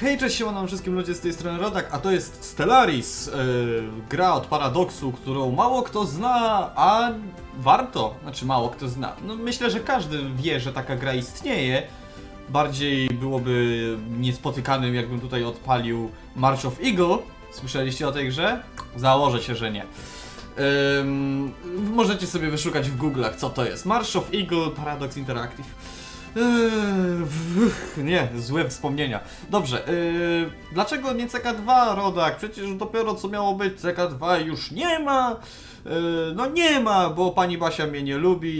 Hej, cześć, siemano wszystkim ludzie z tej strony Rodak, a to jest Stellaris, yy, gra od Paradoxu, którą mało kto zna, a warto, znaczy mało kto zna. No myślę, że każdy wie, że taka gra istnieje. Bardziej byłoby niespotykanym, jakbym tutaj odpalił March of Eagle. Słyszeliście o tej grze? Założę się, że nie. Ym, możecie sobie wyszukać w Google'ach, co to jest. March of Eagle Paradox Interactive. W- nie, złe wspomnienia. Dobrze, yy, dlaczego nie CK2, Rodak? Przecież dopiero co miało być CK2 już nie ma. Yy, no nie ma, bo pani Basia mnie nie lubi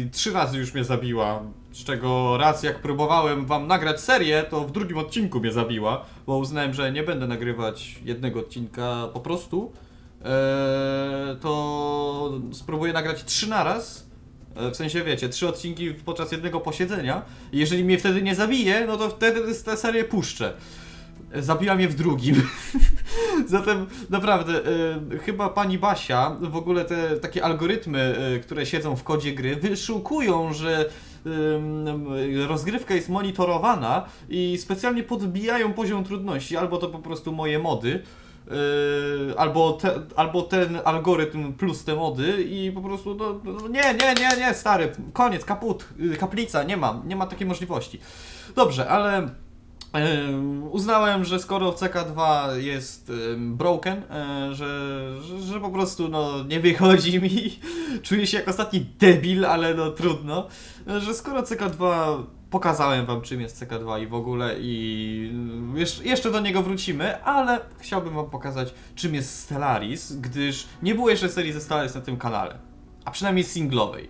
i trzy razy już mnie zabiła. Z czego raz jak próbowałem wam nagrać serię, to w drugim odcinku mnie zabiła, bo uznałem, że nie będę nagrywać jednego odcinka po prostu. Eee, to spróbuję nagrać trzy naraz. E, W sensie wiecie, trzy odcinki podczas jednego posiedzenia. I jeżeli mnie wtedy nie zabije, no to wtedy tę serię puszczę. Zabiła mnie w drugim. Zatem naprawdę, e, chyba pani Basia, w ogóle te takie algorytmy, e, które siedzą w kodzie gry, wyszukują, że rozgrywka jest monitorowana i specjalnie podbijają poziom trudności, albo to po prostu moje mody. Yy, albo, te, albo ten algorytm plus te mody i po prostu no, no, nie, nie, nie, nie, stary, koniec, kaput, yy, kaplica, nie ma, nie ma takiej możliwości. Dobrze, ale yy, uznałem, że skoro CK2 jest broken, że, że, że po prostu no, nie wychodzi mi, czuję się jak ostatni debil, ale no trudno, że skoro CK2 pokazałem wam czym jest CK2 i w ogóle i jeszcze, jeszcze do niego wrócimy, ale chciałbym wam pokazać czym jest Stellaris, gdyż nie było jeszcze serii ze Stellaris na tym kanale, a przynajmniej singlowej.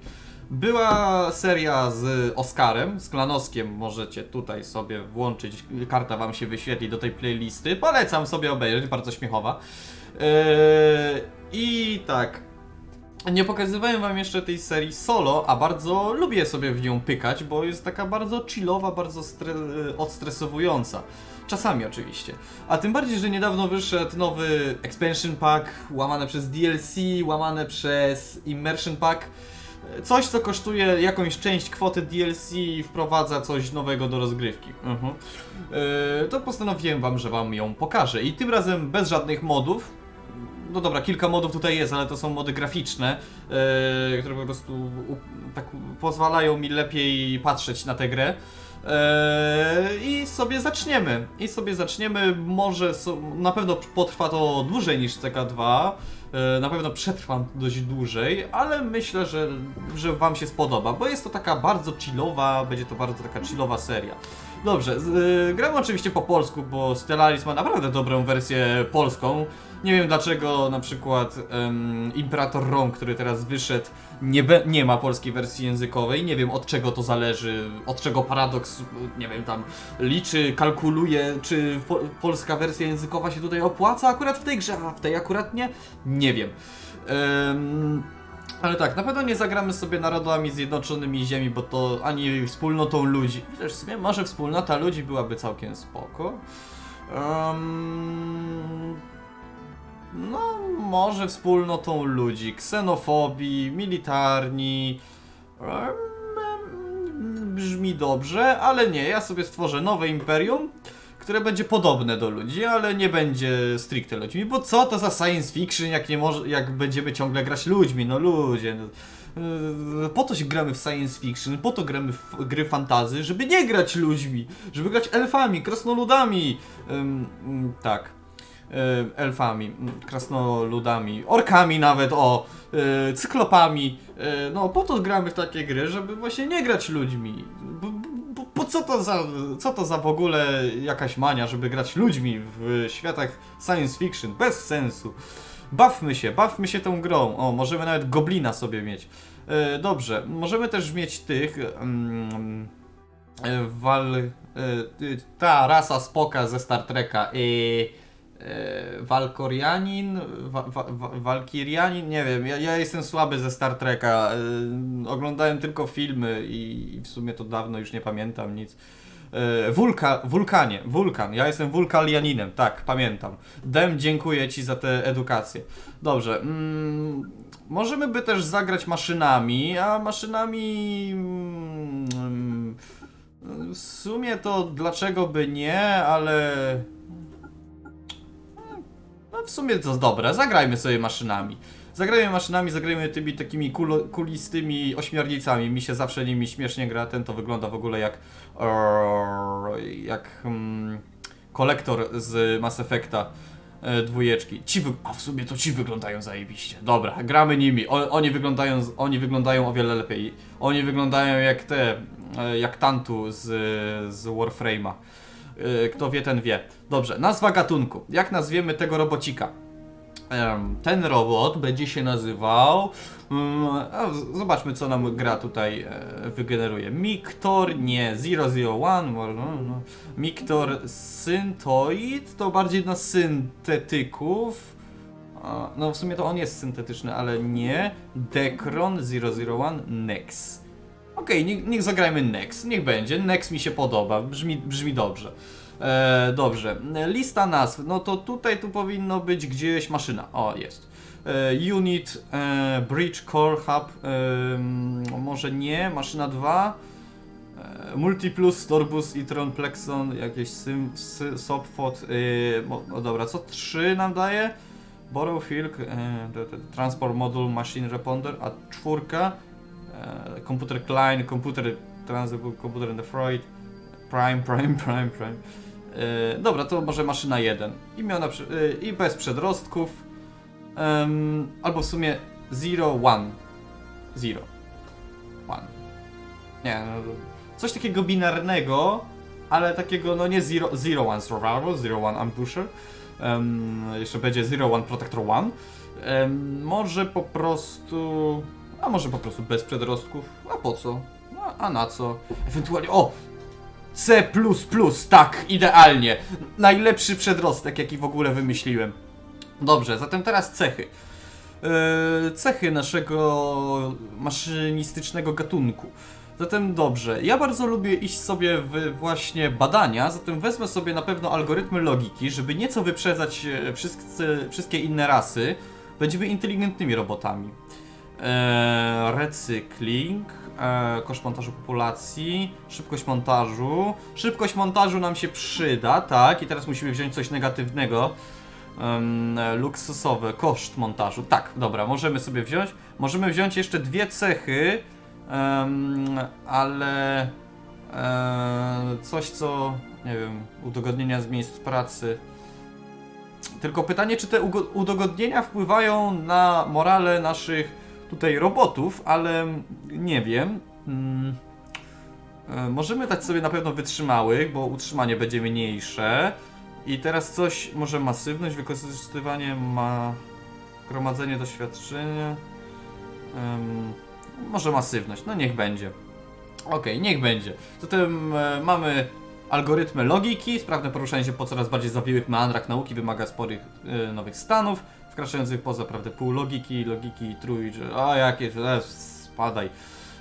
Była seria z Oskarem, z Klanoskiem, możecie tutaj sobie włączyć, karta wam się wyświetli do tej playlisty, polecam sobie obejrzeć, bardzo śmiechowa. Yy, I tak, nie pokazywałem wam jeszcze tej serii solo, a bardzo lubię sobie w nią pykać, bo jest taka bardzo chillowa, bardzo stre- odstresowująca. Czasami oczywiście. A tym bardziej, że niedawno wyszedł nowy expansion pack, łamane przez DLC, łamane przez immersion pack. Coś, co kosztuje jakąś część kwoty DLC i wprowadza coś nowego do rozgrywki. Mhm. Yy, to postanowiłem wam, że wam ją pokażę. I tym razem bez żadnych modów, no dobra, kilka modów tutaj jest, ale to są mody graficzne, e, które po prostu u, tak pozwalają mi lepiej patrzeć na tę grę. E, I sobie zaczniemy. I sobie zaczniemy. Może so, na pewno potrwa to dłużej niż CK2. E, na pewno przetrwam dość dłużej, ale myślę, że, że Wam się spodoba, bo jest to taka bardzo chillowa, będzie to bardzo taka chillowa seria. Dobrze, z, y, gram oczywiście po polsku, bo Stellaris ma naprawdę dobrą wersję polską. Nie wiem dlaczego na przykład Imperator Rom, który teraz wyszedł, nie, be, nie ma polskiej wersji językowej. Nie wiem od czego to zależy, od czego Paradox, nie wiem, tam liczy, kalkuluje, czy po, polska wersja językowa się tutaj opłaca akurat w tej grze, a w tej akurat nie. Nie wiem. Em, ale tak, na pewno nie zagramy sobie narodami zjednoczonymi ziemi, bo to ani wspólnotą ludzi. Chociaż w sumie może wspólnota ludzi byłaby całkiem spoko. Em, no, może wspólnotą ludzi, ksenofobii, militarni. Brzmi dobrze, ale nie. Ja sobie stworzę nowe imperium, które będzie podobne do ludzi, ale nie będzie stricte ludźmi. Bo co to za science fiction, jak nie może, jak będziemy ciągle grać ludźmi? No ludzie. No. Yy, Po to się gramy w science fiction, po to gramy w gry fantazy, żeby nie grać ludźmi, żeby grać elfami, krasnoludami. Mm, tak. Ym, elfami, krasnoludami, orkami nawet, o, yy, cyklopami. Yy, no, po to gramy w takie gry, żeby właśnie nie grać ludźmi. B- b- po co to za, co to za w ogóle jakaś mania, żeby grać ludźmi w światach science fiction? Bez sensu. Bawmy się, bawmy się tą grą. O, możemy nawet goblina sobie mieć. Dobrze, możemy też mieć tych. Mm, wal. Y, ta rasa spoka ze Star Treka. E, Walkorianin? Wa, wa, wa, Walkirianin? Nie wiem, ja, ja jestem słaby ze Star Treka. E, oglądałem tylko filmy i, i w sumie to dawno już nie pamiętam nic. E, Wulka, wulkanie, wulkan. Ja jestem wulkalianinem, tak, pamiętam. Dem, dziękuję Ci za tę edukację. Dobrze. Mm, możemy by też zagrać maszynami, a maszynami. Mm, W sumie to dlaczego by nie, ale... No w sumie to dobre, zagrajmy sobie maszynami. Zagrajmy maszynami, zagrajmy tymi takimi kulo, kulistymi ośmiornicami. Mi się zawsze nimi śmiesznie gra, ten to wygląda w ogóle jak... jak... mm, kolektor z Mass Effecta e, dwójeczki. Ci. A w sumie to ci wyglądają zajebiście. Dobra, gramy nimi. O, oni, wyglądają, oni wyglądają o wiele lepiej. Oni wyglądają jak te, e, jak Tantu z, z Warframe'a. E, Kto wie, ten wie. Dobrze, nazwa gatunku. Jak nazwiemy tego robocika? Ten robot będzie się nazywał. mm, Zobaczmy, co nam gra tutaj e, wygeneruje. Miktor, nie, 001, może, no, no. Miktor Syntoid to bardziej na syntetyków. No w sumie to on jest syntetyczny, ale nie. Dekron 001 Nex. Okej, niech, niech zagrajmy Nex, niech będzie. Nex mi się podoba, brzmi, brzmi dobrze. E, dobrze, E, lista nazw. No to tutaj tu powinno być gdzieś maszyna. O, jest. E, unit, e, Bridge Core Hub, e, może nie, maszyna 2. E, Multiplus, Storbus, Itron, Plexon, jakieś sym, sy, Sopfot, yy, mo- no dobra, co 3 nam daje? Borrow Filk, e, Transport Module, Machine Responder, a czwórka, e, komputer Klein, komputer Transport, komputer in the Freud, Prime, Prime, Prime, Prime. E, dobra, to może maszyna 1. Imiona przy, e, i bez przedrostków. Em, albo w sumie 0, 1. 0. 1. Nie, no, coś takiego binarnego, ale takiego, no nie zero, zero One Survival, Zero One Ambusher. Em, jeszcze będzie Zero One Protector One. Em, może po prostu. A może po prostu bez przedrostków. A po co? A, a na co? Ewentualnie. O! C, tak, idealnie. Najlepszy przedrostek, jaki w ogóle wymyśliłem. Dobrze, zatem teraz cechy. Yy, cechy naszego maszynistycznego gatunku. Zatem dobrze, ja bardzo lubię iść sobie w właśnie badania, zatem wezmę sobie na pewno algorytmy logiki, żeby nieco wyprzedzać e, wszyscy, wszystkie inne rasy. Będziemy inteligentnymi robotami. Eee, recykling, eee, koszt montażu populacji, szybkość montażu. Szybkość montażu nam się przyda, tak, i teraz musimy wziąć coś negatywnego. Em, luksusowe, koszt montażu. Tak, dobra, możemy sobie wziąć. Możemy wziąć jeszcze dwie cechy, em, ale e, coś co, nie wiem, udogodnienia z miejsc pracy. Tylko pytanie, czy te udogodnienia wpływają na morale naszych tutaj robotów, ale nie wiem. Mm. E, Możemy dać sobie na pewno wytrzymałych, bo utrzymanie będzie mniejsze. I teraz coś, może masywność, wykorzystywanie ma gromadzenie doświadczenia. Em, może masywność, no niech będzie. Okej, niech będzie. Zatem e, mamy algorytmy logiki, sprawne poruszanie się po coraz bardziej zawiłych meandrach nauki wymaga sporych e, nowych stanów, wkraczających poza prawdę pół logiki, logiki trój, a jakieś, e, spadaj.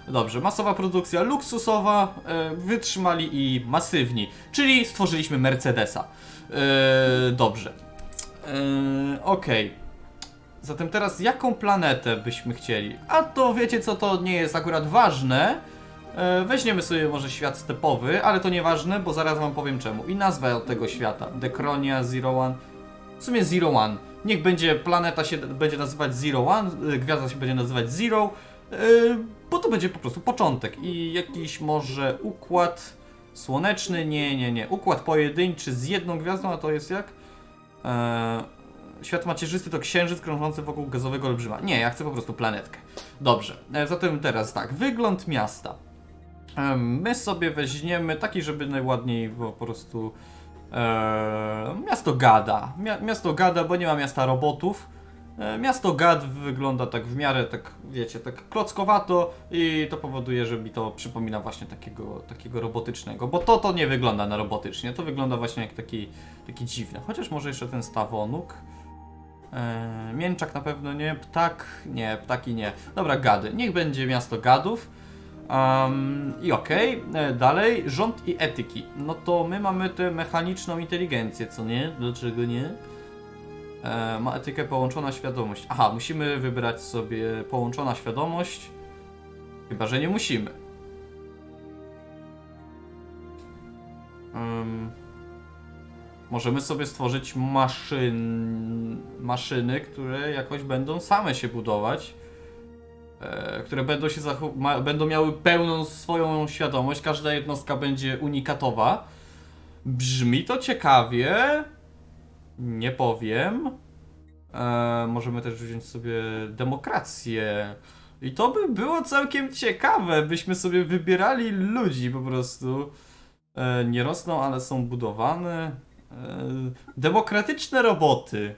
Dobrze, masowa produkcja luksusowa, e, wytrzymali i masywni, czyli stworzyliśmy Mercedesa. E, dobrze. E, Okej. Zatem teraz jaką planetę byśmy chcieli? A to wiecie co, to nie jest akurat ważne. E, Weźmiemy sobie może świat stepowy, ale to nieważne, bo zaraz wam powiem czemu. I nazwę od tego świata. Dekronia, Zero One. W sumie Zero One. Niech będzie, planeta się będzie nazywać Zero One, y, gwiazda się będzie nazywać Zero, y, bo to będzie po prostu początek. I jakiś może układ słoneczny, nie, nie, nie. Układ pojedynczy z jedną gwiazdą, a to jest jak? E, świat macierzysty to księżyc krążący wokół gazowego olbrzyma. Nie, ja chcę po prostu planetkę. Dobrze, e, zatem teraz tak, wygląd miasta. Em, My sobie weźmiemy taki, żeby najładniej po prostu e, miasto gada. Mia, miasto gada, bo nie ma miasta robotów. E, miasto gad wygląda tak w miarę, tak wiecie, tak klockowato i to powoduje, że mi to przypomina właśnie takiego, takiego robotycznego, bo to to nie wygląda na robotycznie, to wygląda właśnie jak taki, taki dziwny. Chociaż może jeszcze ten stawonuk. E, mięczak na pewno nie, ptak nie, ptaki nie. Dobra, gady. Niech będzie miasto gadów. Um, I okej, okay. dalej, rząd i etyki. No to my mamy tę mechaniczną inteligencję, co nie? Dlaczego nie? E, ma etykę połączona świadomość. Aha, musimy wybrać sobie połączona świadomość. Chyba, że nie musimy. Um, możemy sobie stworzyć maszyn, maszyny, które jakoś będą same się budować. E, które będą, się będą miały pełną swoją świadomość, każda jednostka będzie unikatowa. Brzmi to ciekawie. Nie powiem. E, możemy też wziąć sobie demokrację. I to by było całkiem ciekawe, byśmy sobie wybierali ludzi po prostu. E, nie rosną, ale są budowane. Demokratyczne roboty.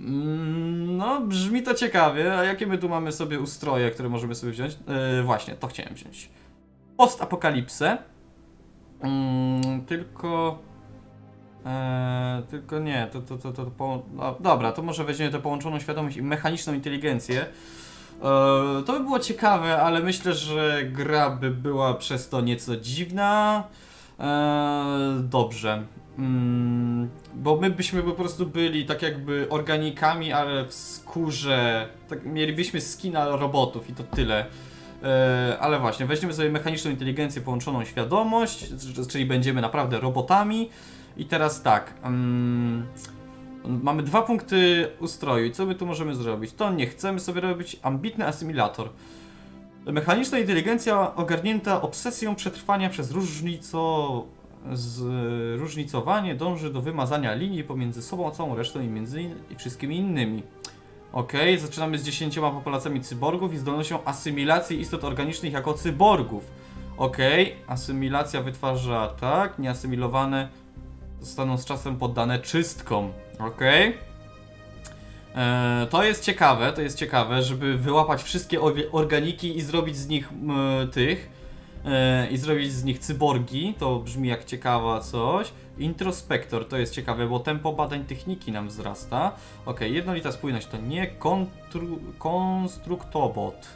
Mm, No, brzmi to ciekawie. A jakie my tu mamy sobie ustroje, które możemy sobie wziąć? E, właśnie, to chciałem wziąć. Postapokalipsę. Mm, tylko. E, tylko nie, to, to, to, to, po, no, dobra, to może weźmiemy tę połączoną świadomość i mechaniczną inteligencję. E, to by było ciekawe, ale myślę, że gra by była przez to nieco dziwna. Dobrze. Mm, bo my byśmy po prostu byli tak jakby organikami, ale w skórze. Tak, mielibyśmy skina robotów i to tyle. E, ale właśnie, weźmiemy sobie mechaniczną inteligencję, połączoną świadomość, czyli będziemy naprawdę robotami. I teraz tak. Mm, mamy dwa punkty ustroju. I co my tu możemy zrobić? To nie chcemy sobie robić ambitny asymilator. Mechaniczna inteligencja ogarnięta obsesją przetrwania przez różnico... Z, różnicowanie dąży do wymazania linii pomiędzy sobą całą resztą i między in, i wszystkimi innymi. Okej, zaczynamy z 10 populacjami cyborgów i zdolnością asymilacji istot organicznych jako cyborgów. Okej, asymilacja wytwarza tak, nieasymilowane zostaną z czasem poddane czystkom. Okej. E, To jest ciekawe, to jest ciekawe, żeby wyłapać wszystkie orga- organiki i zrobić z nich tych i zrobić z nich cyborgi. To brzmi jak ciekawa coś. Introspektor to jest ciekawe, bo tempo badań techniki nam wzrasta. Ok, jednolita spójność to nie konstruktobot.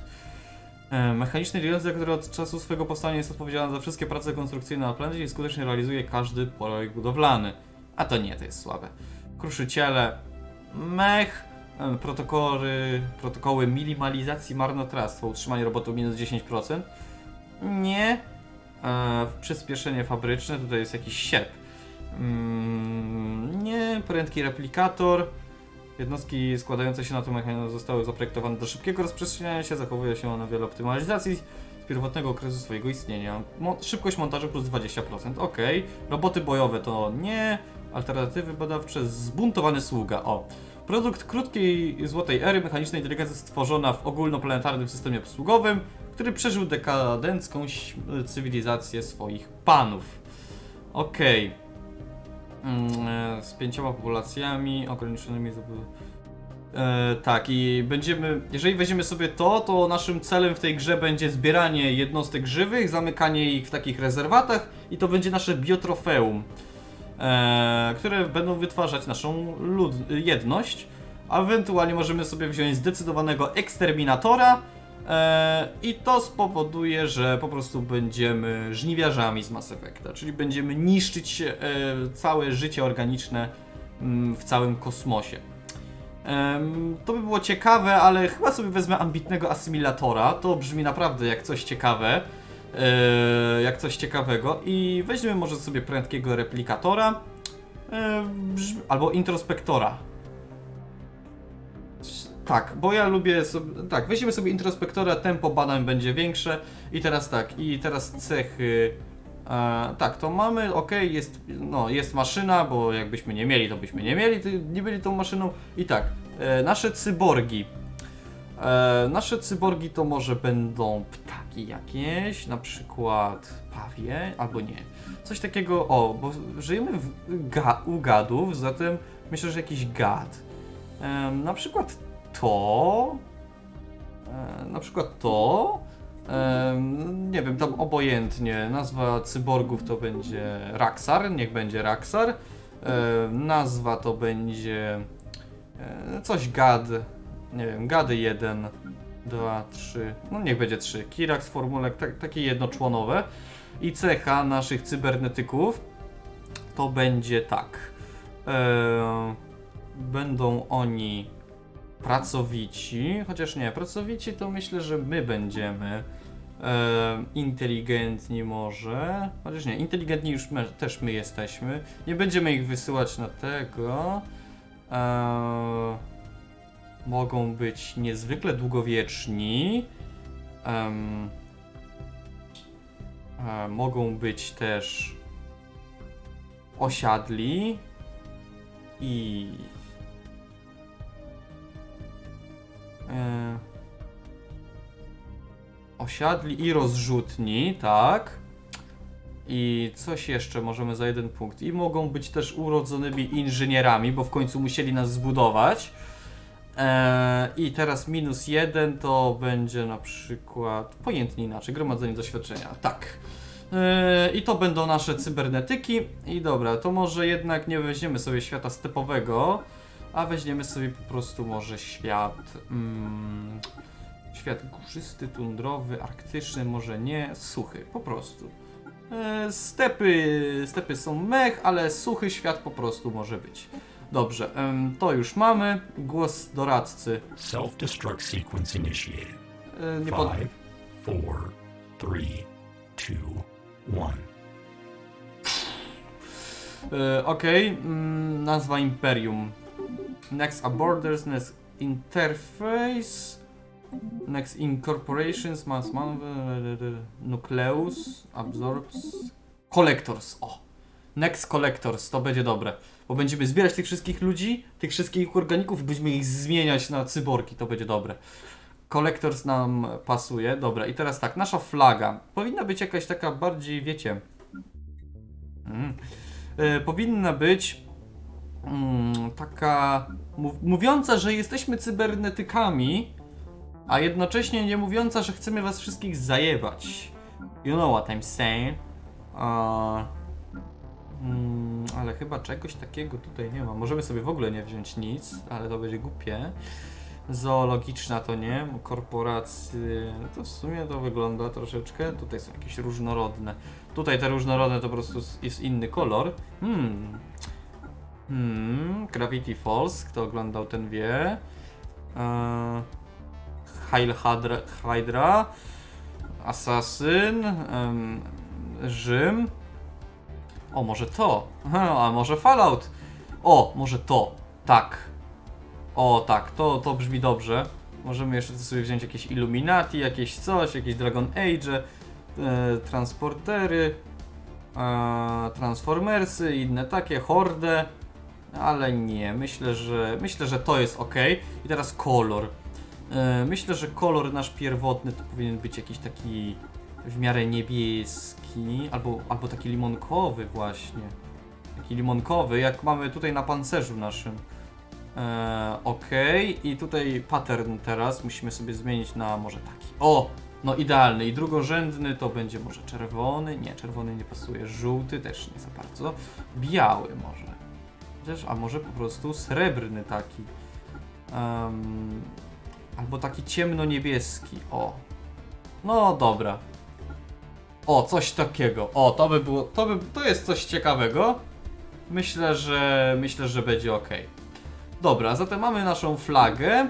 E, Mechaniczna inteligencja, która od czasu swojego powstania jest odpowiedzialna za wszystkie prace konstrukcyjne na planecie i skutecznie realizuje każdy projekt budowlany. A to nie, to jest słabe. Kruszyciele, mech, e, protokoły, protokoły minimalizacji marnotrawstwa, utrzymanie robotu minus 10%. Nie. E, przyspieszenie fabryczne, tutaj jest jakiś sierp. Mm, nie, prędki replikator. Jednostki składające się na tym mechanizm zostały zaprojektowane do szybkiego rozprzestrzeniania się, zachowuje się one wiele optymalizacji z pierwotnego okresu swojego istnienia. Mo szybkość montażu plus 20%, ok. Roboty bojowe to nie. Alternatywy badawcze, zbuntowany sługa, o. Produkt krótkiej złotej ery mechanicznej inteligencji stworzona w ogólnoplanetarnym systemie obsługowym, który przeżył dekadencką cywilizację swoich panów. Okej. Mm, e, z pięcioma populacjami ograniczonymi. E, tak, i będziemy. Jeżeli weźmiemy sobie to, to naszym celem w tej grze będzie zbieranie jednostek żywych, zamykanie ich w takich rezerwatach i to będzie nasze biotrofeum, e, które będą wytwarzać naszą jedność. A ewentualnie możemy sobie wziąć zdecydowanego eksterminatora. E, I to spowoduje, że po prostu będziemy żniwiarzami z Mass Effecta, czyli będziemy niszczyć e, całe życie organiczne mm, w całym kosmosie. To by było ciekawe, ale chyba sobie wezmę ambitnego asymilatora. To brzmi naprawdę jak coś ciekawe. e, jak coś ciekawego. I weźmiemy może sobie prędkiego replikatora. Albo introspektora. Tak, bo ja lubię sobie. Tak, weźmiemy sobie introspektora, tempo badań będzie większe. I teraz tak, i teraz cechy. E, tak, to mamy, ok, jest, no, jest maszyna, bo jakbyśmy nie mieli, to byśmy nie mieli, nie byli tą maszyną. I tak, e, nasze cyborgi. E, nasze cyborgi to może będą ptaki jakieś, na przykład pawie, albo nie. Coś takiego, o, bo żyjemy w, ga, u gadów, zatem myślę, że jakiś gad. Em, na przykład to. E, na przykład to. Em, nie wiem, tam obojętnie. Nazwa cyborgów to będzie Raxar, niech będzie Raxar. E, nazwa to będzie e, coś Gad. Nie wiem, Gady 1, 2, 3. No niech będzie 3. Kirax, formulek, tak, takie jednoczłonowe. I cecha naszych cybernetyków to będzie tak. E, będą oni pracowici, chociaż nie, pracowici to myślę, że my będziemy. E, inteligentni może. Chociaż nie, inteligentni już my, też my jesteśmy. Nie będziemy ich wysyłać na tego. E, mogą być niezwykle długowieczni. E, mogą być też osiadli i e, osiadli i rozrzutni, tak. I coś jeszcze możemy za jeden punkt. I mogą być też urodzonymi inżynierami, bo w końcu musieli nas zbudować. Eee, I teraz minus jeden to będzie na przykład pojętnie inaczej, gromadzenie doświadczenia. Tak. Eee, I to będą nasze cybernetyki. I dobra, to może jednak nie weźmiemy sobie świata stepowego, a weźmiemy sobie po prostu może świat. Mm, świat górzysty, tundrowy, arktyczny, może nie, suchy, po prostu. Eee, stepy, stepy są mech, ale suchy świat po prostu może być. Dobrze, em, to już mamy. Głos doradcy. Self-destruct sequence initiated. E, nie pod... Five, four, three, two, one. E, Okej, mm, nazwa Imperium. Next a Borders, next Interface, next Incorporations, Mass Man, Nucleus, Absorbs, Collectors. O! Next Collectors, to będzie dobre. Bo będziemy zbierać tych wszystkich ludzi, tych wszystkich organików będziemy ich zmieniać na cyborgi, to będzie dobre. Collectors nam pasuje, dobra. I teraz tak, nasza flaga powinna być jakaś taka bardziej, wiecie. Mm. E, powinna być mm, taka mów, mówiąca, że jesteśmy cybernetykami, a jednocześnie nie mówiąca, że chcemy was wszystkich zajebać. You know what I'm saying? A, mm, ale chyba czegoś takiego tutaj nie ma. Możemy sobie w ogóle nie wziąć nic, ale to będzie głupie. Zoologiczna to nie, korporacje, no to w sumie to wygląda troszeczkę. Tutaj są jakieś różnorodne. Tutaj te różnorodne to po prostu jest inny kolor. Hmm. Hmm. Gravity Falls, kto oglądał ten wie. Eee, Heil Hydra, em, Rzym. O, może to. A może Fallout. O, może to. Tak. O, tak, to, to brzmi dobrze. Możemy jeszcze sobie wziąć jakieś Illuminati, jakieś coś, jakieś Dragon Age, e, transportery, e, Transformersy, inne takie, Horde. Ale nie, myślę, że myślę, że to jest ok. I teraz kolor. E, myślę, że kolor nasz pierwotny to powinien być jakiś taki w miarę niebieski, albo, albo taki limonkowy właśnie. Taki limonkowy, jak mamy tutaj na pancerzu naszym. E, ok, i tutaj pattern teraz musimy sobie zmienić na może taki. O! No idealny. I drugorzędny to będzie może czerwony. Nie, czerwony nie pasuje. Żółty też nie za bardzo. Biały może. A może po prostu srebrny taki. Em, albo taki ciemno-niebieski. O. No dobra. O, coś takiego. O, to by było. To, by, to jest coś ciekawego. Myślę, że myślę, że będzie ok. Dobra, zatem mamy naszą flagę.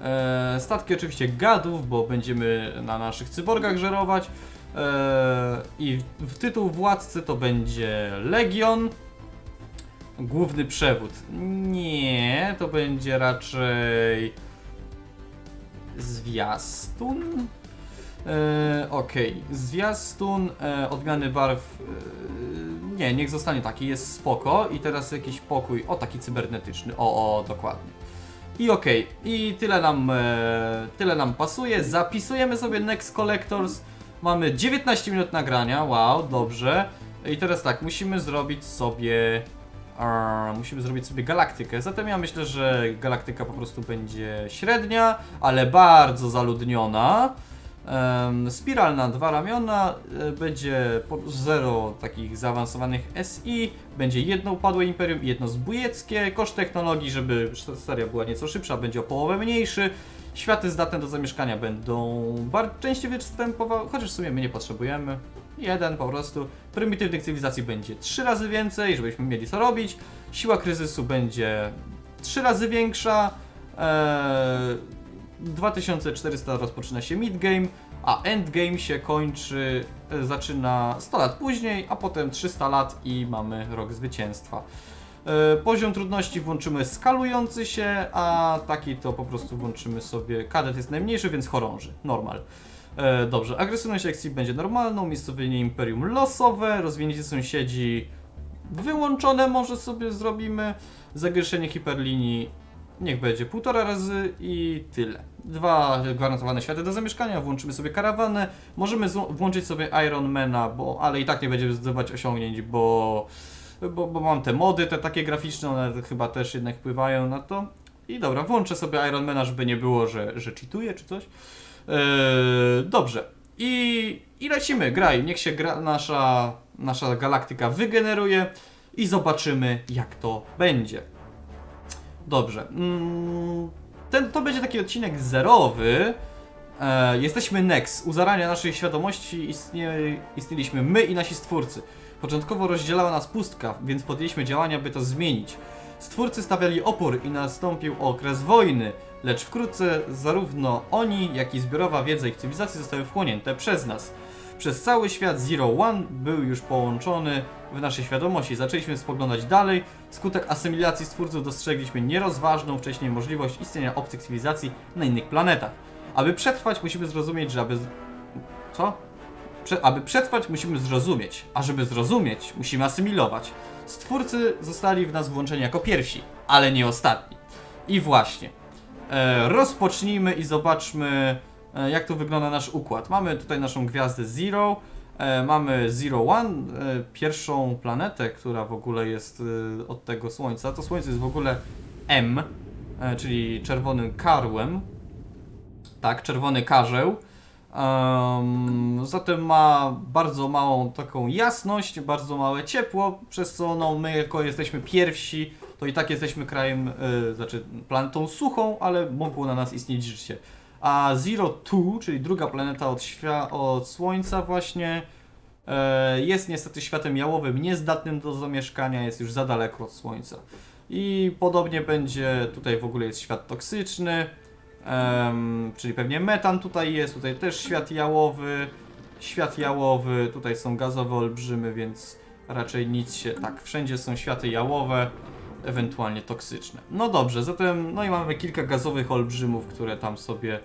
E, statki oczywiście gadów, bo będziemy na naszych cyborgach żerować. E, I w, w tytuł władcy to będzie Legion. Główny przewód. Nie, to będzie raczej zwiastun. E, Okej, zwiastun, e, odmiany barw. E, nie, niech zostanie taki, jest spoko. I teraz jakiś pokój, o taki cybernetyczny, o, o, dokładnie. I okej, i tyle nam, e, tyle nam pasuje. Zapisujemy sobie Next Collectors. Mamy 19 minut nagrania, wow, dobrze. I teraz tak, musimy zrobić sobie. Musimy zrobić sobie galaktykę. Zatem ja myślę, że galaktyka po prostu będzie średnia, ale bardzo zaludniona. Em, Spiral na dwa ramiona, e, będzie zero takich zaawansowanych SI, będzie jedno upadłe imperium i jedno zbójeckie. Koszt technologii, żeby seria była nieco szybsza, będzie o połowę mniejszy. Światy zdatne do zamieszkania będą częściej występowały, chociaż w sumie my nie potrzebujemy. Jeden po prostu. Prymitywnych cywilizacji będzie trzy razy więcej, żebyśmy mieli co robić. Siła kryzysu będzie trzy razy większa. Eee, 2400 rozpoczyna się midgame, a endgame się kończy, e, zaczyna 100 lat później, a potem 300 lat i mamy rok zwycięstwa. E, Poziom trudności włączymy skalujący się, a taki to po prostu włączymy sobie. Kadet jest najmniejszy, więc chorąży. Normal. E, dobrze, agresywność akcji będzie normalną, miejscowienie imperium losowe, rozwinięcie sąsiedzi wyłączone może sobie zrobimy, zagęszczenie hiperlinii niech będzie półtora razy i tyle. Dwa gwarantowane światy do zamieszkania, włączymy sobie karawanę, możemy włączyć sobie Ironmana, bo, ale i tak nie będziemy zdobywać osiągnięć, bo, bo, bo mam te mody, te takie graficzne, one chyba też jednak wpływają na to. I dobra, włączę sobie Ironmana, żeby nie było, że, że cheatuję czy coś. Eee, dobrze. I, I lecimy, graj. Niech się gra, nasza, nasza galaktyka wygeneruje i zobaczymy, jak to będzie. Dobrze. Mm, Ten, to będzie taki odcinek zerowy. E, jesteśmy Nex. U zarania naszej świadomości istnie, istnieliśmy my i nasi stwórcy. Początkowo rozdzielała nas pustka, więc podjęliśmy działania, by to zmienić. Stwórcy stawiali opór i nastąpił okres wojny, lecz wkrótce zarówno oni, jak i zbiorowa wiedza ich cywilizacji zostały wchłonięte przez nas. Przez cały świat Zero One był już połączony w naszej świadomości. Zaczęliśmy spoglądać dalej. Skutek asymilacji stwórców dostrzegliśmy nierozważną wcześniej możliwość istnienia obcych cywilizacji na innych planetach. Aby przetrwać, musimy zrozumieć, że aby. Co? Prze aby przetrwać, musimy zrozumieć, a żeby zrozumieć, musimy asymilować. Stwórcy zostali w nas włączeni jako pierwsi, ale nie ostatni. I właśnie. E, rozpocznijmy i zobaczmy, e, jak tu wygląda nasz układ. Mamy tutaj naszą gwiazdę Zero, e, mamy Zero One, pierwszą planetę, która w ogóle jest od tego Słońca. To Słońce jest w ogóle M, czyli czerwonym karłem. Tak, czerwony karzeł. Em, zatem ma bardzo małą taką jasność, bardzo małe ciepło, przez co no, my jako jesteśmy pierwsi, to i tak jesteśmy krajem, y, znaczy planetą suchą, ale mogło na nas istnieć życie. A Zero Two, czyli druga planeta od, od Słońca właśnie, e, jest niestety światem jałowym, niezdatnym do zamieszkania, jest już za daleko od Słońca. I podobnie będzie, tutaj w ogóle jest świat toksyczny, em, czyli pewnie metan tutaj jest, tutaj też świat jałowy, świat jałowy, tutaj są gazowe olbrzymy, więc raczej nic się, tak, wszędzie są światy jałowe, ewentualnie toksyczne. No dobrze, zatem, no i mamy kilka gazowych olbrzymów, które tam sobie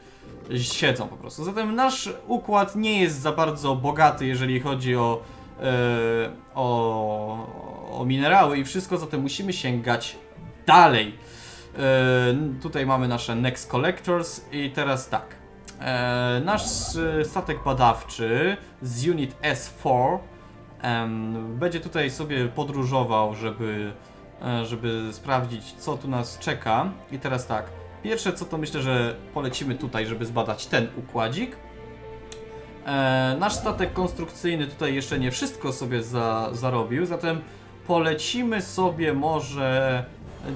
siedzą po prostu. Zatem nasz układ nie jest za bardzo bogaty, jeżeli chodzi o, e, o, o minerały i wszystko, zatem musimy sięgać dalej. E, tutaj mamy nasze Next Collectors i teraz tak. E, nasz e, statek badawczy z Unit S4 em, będzie tutaj sobie podróżował, żeby, żeby sprawdzić, co tu nas czeka. I teraz tak. Pierwsze co to myślę, że polecimy tutaj, żeby zbadać ten układzik. Nasz statek konstrukcyjny tutaj jeszcze nie wszystko sobie za, zarobił, zatem polecimy sobie może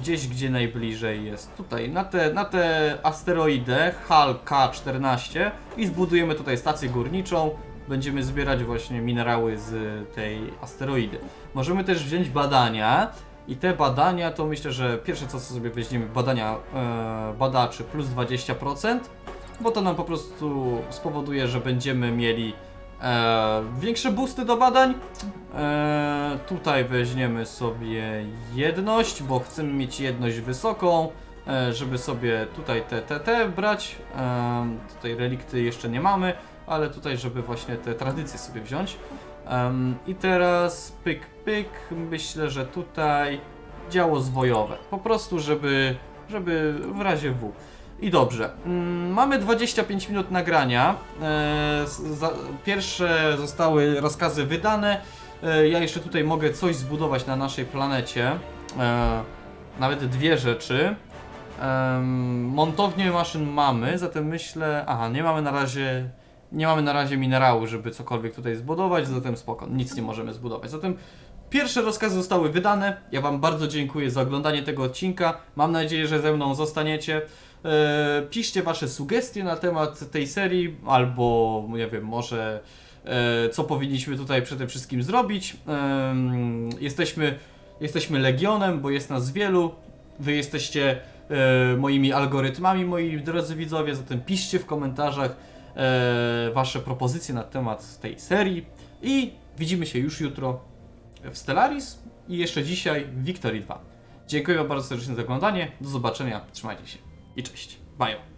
gdzieś, gdzie najbliżej jest. Tutaj, na te, na te asteroidy HAL K14 i zbudujemy tutaj stację górniczą. Będziemy zbierać właśnie minerały z tej asteroidy. Możemy też wziąć badania i te badania to myślę, że pierwsze co sobie weźmiemy badania e, badaczy plus 20%, bo to nam po prostu spowoduje, że będziemy mieli e, większe boosty do badań. E, tutaj weźmiemy sobie jedność, bo chcemy mieć jedność wysoką, e, żeby sobie tutaj te, te, te brać. E, tutaj relikty jeszcze nie mamy, ale tutaj, żeby właśnie te tradycje sobie wziąć. Em, I teraz pyk, pyk, myślę, że tutaj działo zwojowe. Po prostu, żeby, żeby w razie W. I dobrze, mm, mamy 25 minut nagrania. E, pierwsze zostały rozkazy wydane. E, ja jeszcze tutaj mogę coś zbudować na naszej planecie. E, nawet dwie rzeczy. Montownię maszyn mamy, zatem myślę. Aha, nie mamy na razie. Nie mamy na razie minerału, żeby cokolwiek tutaj zbudować, zatem spoko, nic nie możemy zbudować. Zatem pierwsze rozkazy zostały wydane. Ja Wam bardzo dziękuję za oglądanie tego odcinka. Mam nadzieję, że ze mną zostaniecie. E, piszcie Wasze sugestie na temat tej serii, albo nie wiem, może e, co powinniśmy tutaj przede wszystkim zrobić. Em, jesteśmy, jesteśmy legionem, bo jest nas wielu. Wy jesteście e, moimi algorytmami, moi drodzy widzowie, zatem piszcie w komentarzach e, wasze propozycje na temat tej serii i widzimy się już jutro w Stellaris i jeszcze dzisiaj w Victory 2. Dziękuję wam bardzo serdecznie za oglądanie, do zobaczenia, trzymajcie się i cześć, bye.